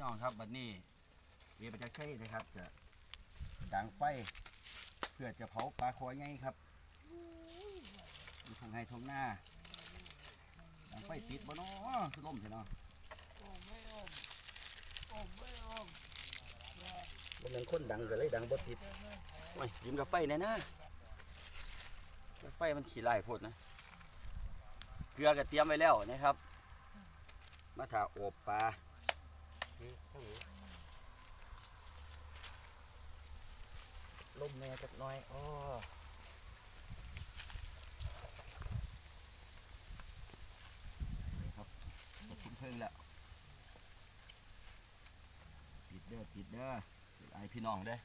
น้องครับบัดนี้เบียประจักษ์ชัยนะครับ จะดังไฟ เพื่อจะเผาปลาคอไงครับอยู่ทางไห้ทงหน้าดังไฟติดบ่เนาะคือล่มใช่เนาะโอ้ไม่อมโอ้ไม่อมบ่แม่นคนดังก็เลยดังบ่ติดโอ้ยยืมกับไฟแน่นะไฟมันขี้ไล่พดนะเกลือก็เตรียมไว้แล้วนะครับ มาถ่าอบปลา ลมแน่จักหน่อยอ้อนี่ครับจะชุ่มเพิ่งแล้วปิดเด้อปิดเด้อปิดไอพี่น้องเด้อ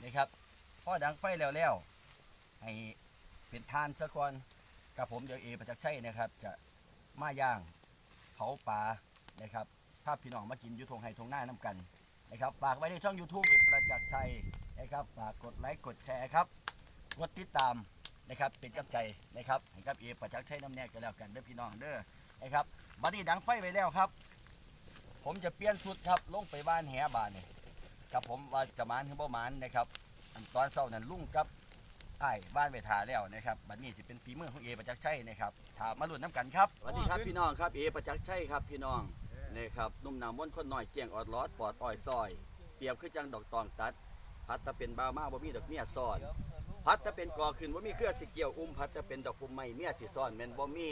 นี่ครับพ่อดังไฟแล้วแล้วให้เป็นทานซะก่อนกับผมเดี๋ยวเอประจักษ์ชัยนะครับ จะมาย่างเผาปลา นะครับภาพพี่น้องมากินยุทงไฮทงหน้าน้ำกันนะครับฝากไว้ในช่อง YouTube เอประจักษ์ชัยนะครับฝากกดไลค์กดแชร์ครับกดติดตามนะครับเป็นกำลังใจนะครับให้กับเอประจักษ์ชัยน้ำแนกกันแล้วกันเด้อพี่น้องเด้อนะครับบัดนี้ดังไฟไว้แล้วครับ ผมจะเปลี่ยนสุดครับลงไปบ้านแหบานนี่ครับผมว่าจะมานหรือบ่มานนะครับตอนเช้านั้นลุงกับไอ้บ้านไปทาแล้วนะครับบัดนี้สิเป็นฝีมือของเอประจักษ์ชัยนะครับถามมาลุ้นน้ำกันครับสวัสดีครับพี่น้องครับเอประจักษ์ชัยครับพี่น้อง นะครับนุ่มหนามม้นคนหน่อยเกียงออดลอดปอดอ้อยซอย เปรียบคือจังดอกตองตัด พัดแตะเป็นบ้ามาบ่มีดอกเมียซ่อน พัดแตะเป็นกอขึ้นบ่มีเครือสิเกี่ยวอุ้มพัดแตะเป็นดอกปุ่มไม้เมียสิซ่อนแม่นบ่มี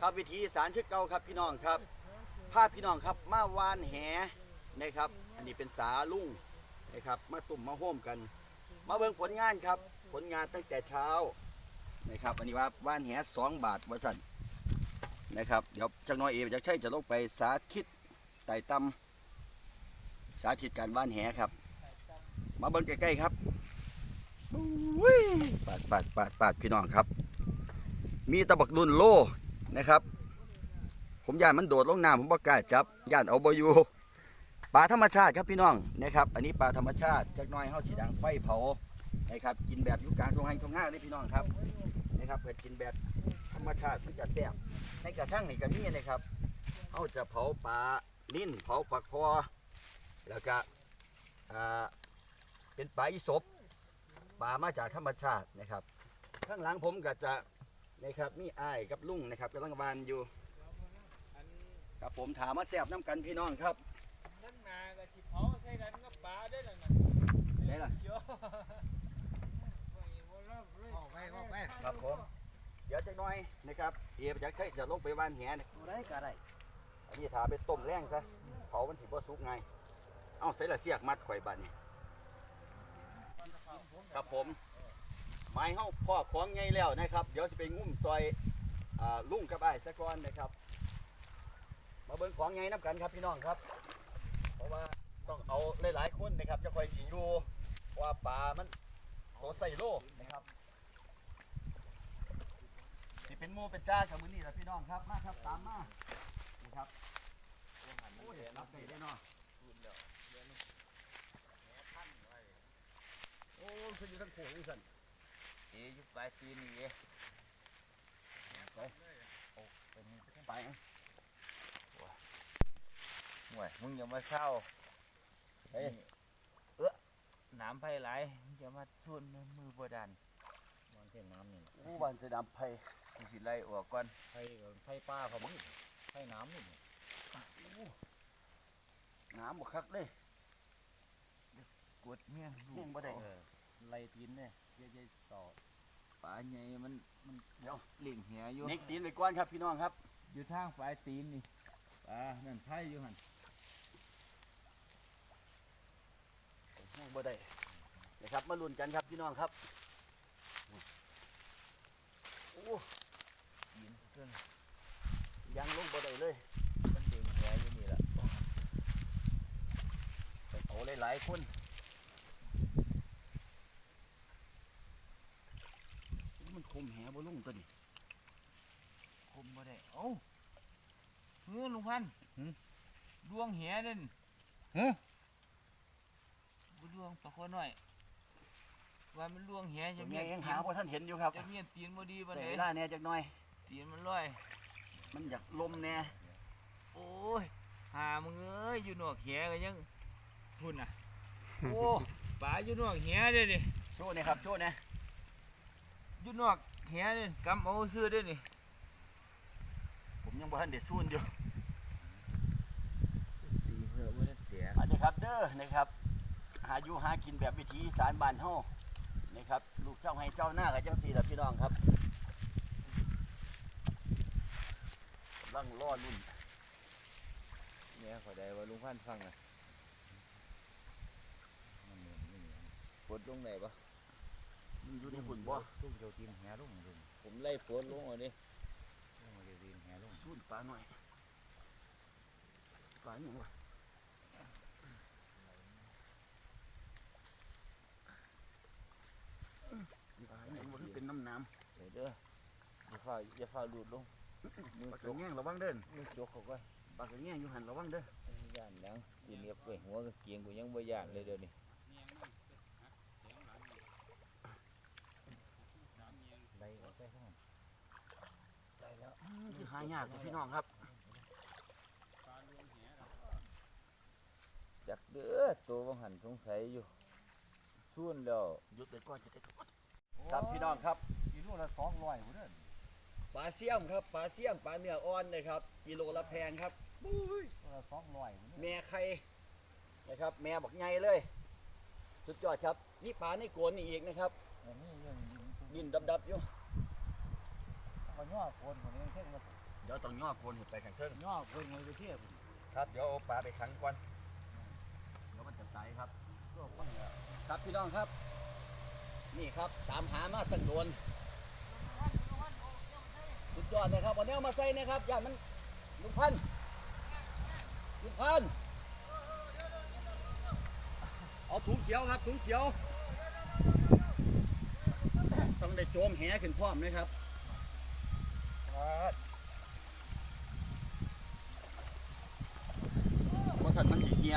ครับวิธีสารคือเก่าครับพี่น้องครับพาพี่น้องครับมาวานแหนะครับ อันนี้เป็นสาลุ่งนะครับ มาตุ่มมาโฮมกัน มาเบิ่งผลงานครับ ผลงานตั้งแต่เช้านะครับ อันนี้ว่าว่านแหสองบาทวสัน นะครับเดี๋ยวจักน้อยเอจะใช่จะลงไปสาธิตไต่ตำสาธิตการว่านแหครับ มาเบิ่งใกล้ๆครับปาดปาดปาดปาดพี่น้องครับ มีตะบักดุนโลนะครับ ผมย่านมันโดดลงน้ำผมบ่กล้าจับย่านเอาบอยู่ปลาธรรมชาติครับพี่น้องนะครับ อันนี้ปลาธรรมชาติจักน้อยเฮาสีดังไฟเผานะครับ กินแบบยุกลางตรงไฮตรงหน้าเลยพี่น้องครับนะครับเกิดกินแบบ รรมชาติมันจะแซ่บในกระช่างนี่ก็มีนะครับเอาจะเผาปลานิ่นเผาปลาคอแล้วก็อ่าเป็นปลาอีสบปลามาจากธรรมชาตินะครับ ข้างหลังผมก็จะนะครับมีอ้ายกับลุงนะครับกำลังวานอยู่อันครับผมถามมาแซ่บน้ำกันพี่น้องครับนั่นนากับสิเผาใส่กันกับปลาได้แล้วนะได้ล่ะเยอะไปบ่รอบเลยออกไปออกไปครับผมเดี๋ยวจักหน่อยนะครับเอียอยากใช้จะลงไปวานแหนะได้ก็ได้อันนี้ถาไปต้มแรงซะเผามันสิบ่สุกไงเอาใส่ละเสียกมัดข่อยบัดนี่ครับผมไม้เฮาพ่อของไงแล้วนะครับ เดี๋ยวสิไปงุ้มซอยอ่าลุงกับไอ้ายซะก่อนนะครับ มาเบิ่งของไงน้ำกันครับพี่น้องครับ เพราะว่าต้องเอาหลายๆคนนะครับจะคอยสิอยู่เพราะว่าปลามันโตใส่โลนะครับสิ เป็นหมูเป็นจ้ากับมือนี่แหละพี่น้องครับมาครับตามมานี่ครับโอ้ยรับได้ได้เนาะโอ้ยคืออยู่ทั้งโขงนี่สันเอยุคปลายปีนี่เอไปโอ้เป็นไปอะห่วยมึงอย่ามาเศร้าเฮ้ยน้ำไผ่ไหลมึงอย่ามาส่วนมือบ่ดันมันเท่น้ำนี่อู้วันเสอดำไผ่ กูสิไล่ออกก่อนไผ่ไผ่ป้าเขามึงไผ่น้ำนี่น้ำบกคักเลยกดเมี่ยงลูเมี่ยกงบ่ได้เออไล่ตีนเนี่ยเย้ๆต่อปลาใหญ่มันมันเดี๋ยวเลี้ยงเหียอยู่เน็กตีนไปก้อนครับพี่น้องครับ อยู่ทางปลายตีนนี่ปลานั่นไผ่อยู่หันโอ้บ่ได้นะครับมาลุ้นกันครับพี่น้องครับ โอ้ ยินเพิ่นยังลงบ่ได้เลย มันเลี้ยงเหียอยู่นี่ล่ะไปเอาหลายๆคนมันคมแหบ่ลุงตัวนี้คมบ่ได้ เอ้าเฮ้อลุงพันธุ์ดวงเหียเด่นฮะบ่ดวงปลาคอน้อย ว่ามันดวงเหียจะจะมีมียังหาว่าท่านเห็นอยู่ครับจะมีตีนบ่ดีบ่เสีได้ยเวลาแหน่จักหน่อย ตีนมันลอยมันอยากลมแหน่โอ้ยหามึงเอยู่นอกแหก็ยังพุ่นน่ะโอ้ปลาอยู่นอกแหเด้นี่โชว์หนะครับโชว์หนะอยู่นอกแหเด้กำเอาซื้อเด้นี่ผมยังบ่ทันได้ซูนอยู่ตีเพื่อบ่ได้เสียอันนี้ครับเด้อนะครับ หาอยู่หากินแบบวิถีอีสานบ้านเฮานะครับ ลูกเจ้าให้เจ้าหน้ากับจังซี่ล่ะพี่น้องครับำลังรอรุ่นเนี่ยขอได้ว่าลุงพันธุ์ฟังน่ะมันเหมือนนี่ปลดลงได้บ่มันอยู่ในหุ่นบ่ลูกเจ้าตีนแหลงลุงผมไล่ปลดลงเอาดิลูกเจ้าตีนแหลงซูนปลาหน่อยปลาหยังวะปลาหยังบ่คือเป็นน้ำน้เดี๋ยวเด้ออย่าฟ้าอย่าฟ้าหลุดลงมือำ ปลากจระกแง่งระวังเด้อมือจกเขาก็ปลากระแง่งอยู่หันระวังเด้อย่านหยังกูเหนียบไปหัวกเกียงกูยังบ่ย่านเลยเดี๋ยวนี้ไล่ออกไปข้างอืมคือหายากกว่าพี่น้องครับจักเด้อตัวบังหันสงสัยอยู่ส่วนแล้วหยุดเลยก่อนจะได้ครับพี่น้องครับกิโลละสองร้อยหมดเลย ปลาเสี่ยมครับปลาเสี่ยมปลาเนื้ออ่อนนะครับกิโลละแพงครับปุ้ยกิโลละสองร้อยหมดเลยแม่ไข่นะครับ แม่บอกใหญ่เลย สุดยอดครับ นี่ปลาในโกนนี่อีกนะครับอันนี้ยังยิงดินดับๆอยู่มันย่อโคนคนนี้เท่งมาเดี๋ยวต้องย่อโกนขึ้นไปข้างเทิงย่อโคนมันไปเทียบครับเดี๋ยวเอาปลาไปขังก่อนเดี๋ยวมันจะใสครับก็คนละครับพี่น้องครับ นี่ครับตามหามาตั้งโดนสุดย อดนะครับวันนี้เอามาใส่นะครับอย่างมันลุงพันลุงพันเอาถุงเขียวครับถุงเขียว ต้องได้โจมแหขึ้นพร้อมนะครับว่าสัตว์มันสีเฮีย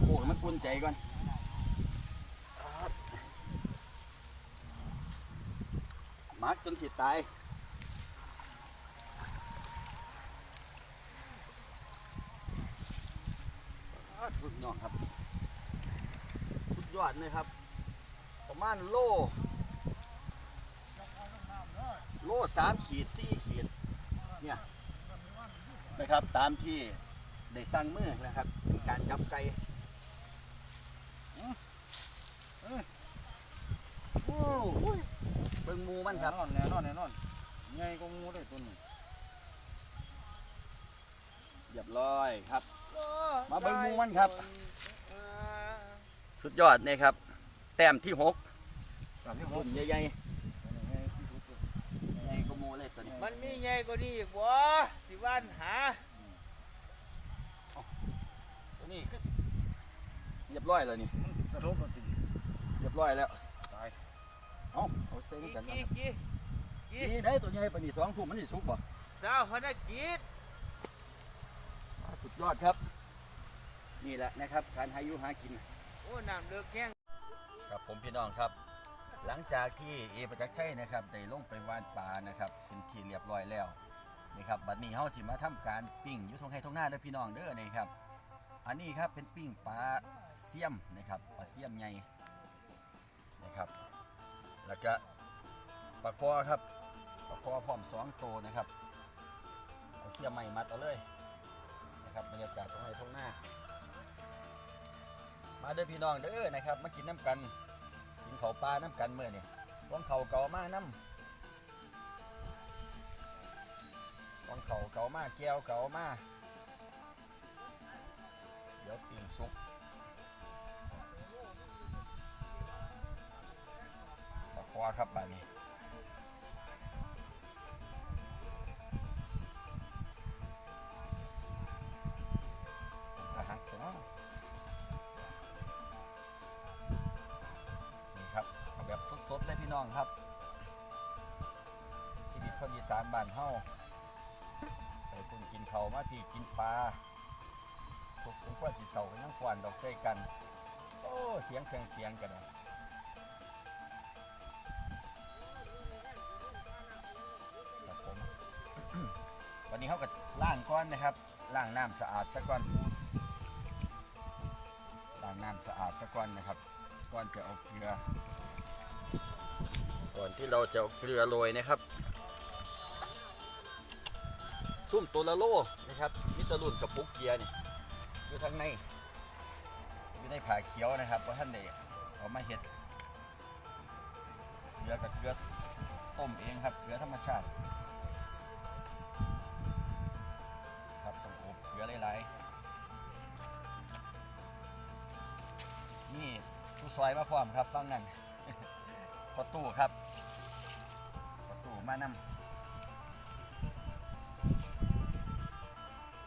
โอ้มันปุ่นใจก่อน มาร์กจนสิตายสุดยอดครับสุดยอดเลยครับ ประมาณโล โลสามขีดสี่ขีด เนี่ยนะครับตามที่ได้สั่งมือนะครับ การจับไก่อื้ออื้อโอ้โหเบิ่งห มูมันครับ แน่นอนแน่นอนแน่นอนใหญ่กว่างูเลยตัวนี้เรียบร้อยครับ มาเบิ่งหมู่มันครับ สุดยอดเนี่ยครับ แต้มที่หกตามที่ผรุ่มนใหญ่ใหญ่ที่สุดๆใหญ่กว่าหมูเลยตัวนี้มันมีใหญ่กว่านี้อีกบ่สิว่านหาตัวนี้คือเรียบร้อยแล้วนี่มันสะทบมันติดเรียบร้อยแล้วตาย เอาเอาเซ็งกี่กันนะกี่กี่นี่ได้ตัวใหญ่ปานนี้สองทุ่มมันสิสุกบ่เจ้าพนักกิจสุดยอดครับ นี่แหละนะครับการหาอยุหากิน โอ้น้ำเลือกแข้งครับผมพี่น้องครับ หลังจากที่เอประจักษ์ชัยนะครับได้ลงไปว่านปลานะครับเป็นที่เรียบร้อยแล้วนี่ครับบัดนี้เฮาสิมาทำการปิ้งอยู่ทงไห้ทงหน้าเด้อพี่น้องเด้อนี่ครับอันนี้ครับเป็นปิ้งปลาเสียมนะครับปลาเสียมใหญ่นะครับ แล้วก็ปลาคอครับปลาคอพร้อมสองตัวนะครับเอาเทียมใหม่มัดเอาเลยนะครับบรรยากาศทงไห้ทงหน้า มาเด้อพี่น้องเด้อนะครับมากินน้ำกันกินเขาปลาน้ำกันเมื่อนี่ต้องเขาเก่ามากน้ำต้องเขาเก่ามากแก้วเก่ามาเดี๋ยวปิ่งซุป วาครับบานี้หารเนาะนี่ครับแบบสดๆเลยพี่น้องครับชีวิตคนอีสานบ้านเฮาไปคุณกินเขามาพี่กินปลาทุกสมควรสิเสากันยังควันดอกใส่กัน โอ้ เสียงเครื่องเสียงกันนะ วันนี้เขาก็ล่างก้อนนะครับล้างน้ำสะอาดสักก่อนล้างน้ำสะอาดสักก่อนนะครับก่อนจะเอาเกลือ ก่อนที่เราจะเอาเกลือโรยนะครับซุ่มตัวละโลนะครับมิตรรุ่นกับปุกเกียร์นี่อยู่ทางในอยู่ในผาเขียวนะครับว่าท่านได้เอามาเห็ดเกลือกับเกลือต้มเองครับเกลือธรรมชาติ ผู้ซอยมาพร้อมครับฟังนั่นประตูครับประตูมานำ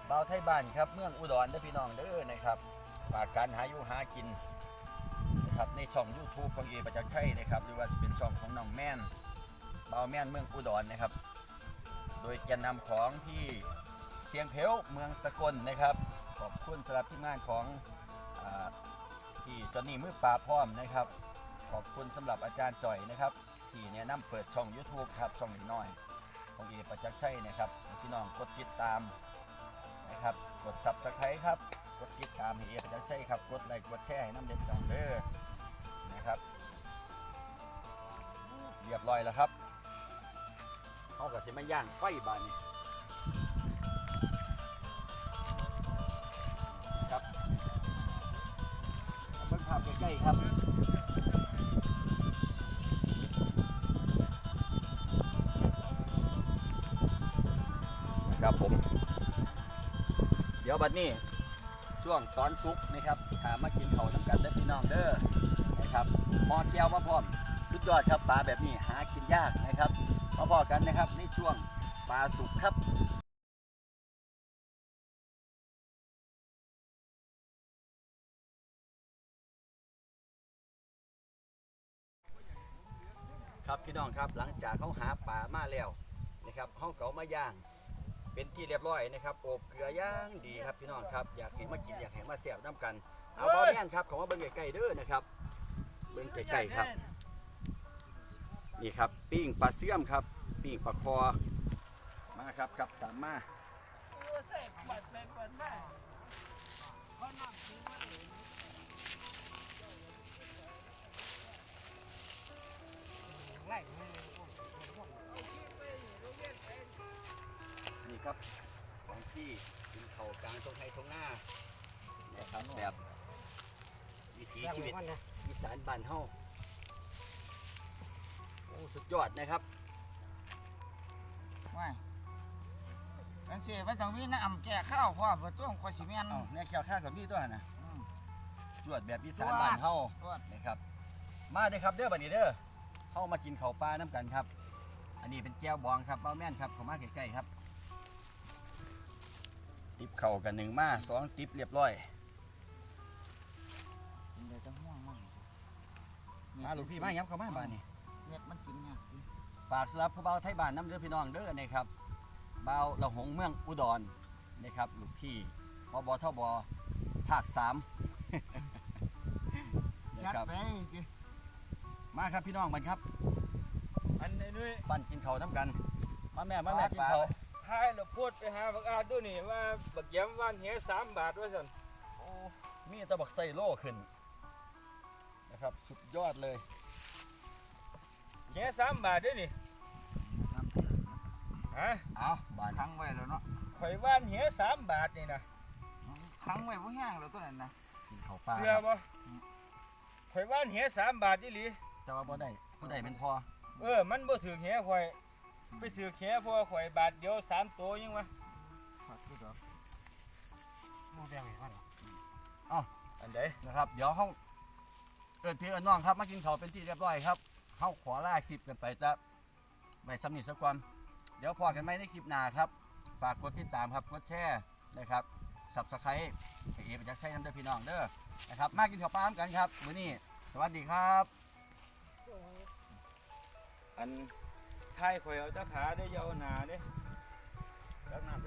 เบาวไทยบ้านครับเมืองอุดรเด้อพี่น้องเด้อนะครับฝากการหาอยู่หากินนะครับในช่อง YouTube ของเอประจักษ์ชัยนะครับหรือว่าจะเป็นช่องของน้องแม่นเบาวแม่นเมืองอุดรนะครับ โดยแกนนำของที่เสียงเพลวเมืองสกลนะครับ ขอบคุณสำหรับทีมงานของ ที่จอนนี่มือปราบพร้อมนะครับ ขอบคุณสำหรับอาจารย์จ่อยนะครับ ที่แนะนำเปิดช่อง YouTube ครับช่องน้อยของเอประจักษ์ชัยนะครับพี่น้องกดติดตามนะครับกด subscribe ครับกดติดตามให้เอประจักษ์ชัยครับกดไลค์กดแชร์ให้น้ำเด็ดจังเด้อนะครับ เรียบร้อยแล้วครับเขากับสิมาย่างไฟบานนี้ ใกล้ครับครับผม เดี๋ยวบัดนี้ช่วงตอนซุกนะครับถามมากินเขาวน้ำกันเด้อพี่น้องเด้อนะครับมอแก้วมาพร้อม สุดยอดครับปลาแบบนี้หากินยากนะครับมาพอกันนะครับในช่วงปลาสุกครับ พี่น้องครับหลังจากเขาหาปลามาแล้วนะครับเขาเกามาย่าง เป็นที่เรียบร้อยนะครับอบเกลือย่างดีครับพี่น้องครับอยากเห็นมากินอยากเห็นมาเสียบน้ำกันเอาบอแม่นครับของว่าเบิ้งไก่ๆเด้อนะครับเบิ้งไก่ๆครับนี่ครับปิ้งปลาเสื่อมครับปิ้งปลาคอมาครับครับตามมา ไล่ไม่เลยพวกพวกนี่ครับของที่กินเขาวกลางตรงไทยตรงหน้านะครับแบบวิถีชีวิตอีสานบ้านเฮาโอ้สุดยอดนะครับไม่อันเสียว่าต้องมีน้ำแก่ข้าวพร้อมบ่ต้องคอยสิแม่นเอ้าเนี่ยเกี่ยวข้าวกับพี่ตัวนะอืมจวดแบบอีสานบ้านเฮาจวดนะครับ มาเด้อครับเด้อบัดนี้เด้อ เฮามากินข้าวปลาน้ำกันครับ อันนี้เป็นแก้วบองครับเบ้าแม่นครับเข้ามาใกล้ๆครับ ติบเข่ากันหนึ่งมาสองติบเรียบร้อยกินได้ตั้งห่วงมั่งมาลูกพี่มายับเข้ามาบ้านนี่เม็ดมันกินยากกินฝากสำหรับผู้เบาไทยบ้านน้ำเด้อพี่น้องเด้อนะครับเบาละหงเมืองอุดรนะครับลูกพี่พบทบภาคสามนะจัดครับไปสิ มาครับพี่น้องมันครับ อันนี้นุ้ยปั้นกินเขาวน้ำกัน มาแม่มาแม่กินเขาวท้ายเราพูดไปหาบักอาดด้วยนี่ว่าบักแย้มว่านเหี้ยสามบาทว่าสันโอ้มีแตะบักไซโล่ขึ้นนะครับ สุดยอดเลยเหี้ยสามบาทด้วยนี่ฮะเอาบานค้างไว้แล้วเนาะข่อยว่านเหี้ยสามบาทนี่นะค้างไว้บ่แห้งแล้วตัวนั้นนะกินเขาวปลาเสื้อบ่ข่อยว่านเหี้ยสามบาทอีหลี แต่ว่าบ่ได้บ่ได้เป็นพอเออ มันบ่ถือเหี้ยข่อย ไปถือเหี้ยเพราะว่าข่อยบาทเดียวสามตัวยังวะขอดดูดอกมูแดงไงมันอันใดนะครับ เดี๋ยวเฮาเอิ้นพี่เอิ้นน้องครับมากินเขาวเป็นที่เรียบร้อยครับเฮาขอลาคลิปกันไปจะไปสำนิทสักก่อนเดี๋ยวพอกันไหมในคลิปหน้าครับ ฝากกดติดตามครับกดแชร์นะครับสับสไครต์เอไปจากใช้น้ำเด้อพี่น้องเด้อนะครับมากินข้าวปลากันครับมื้อนี้สวัสดีครับ อันท้ายข่อยเอาแตะขาได้ยาวหนาเด้แล้วน้ำ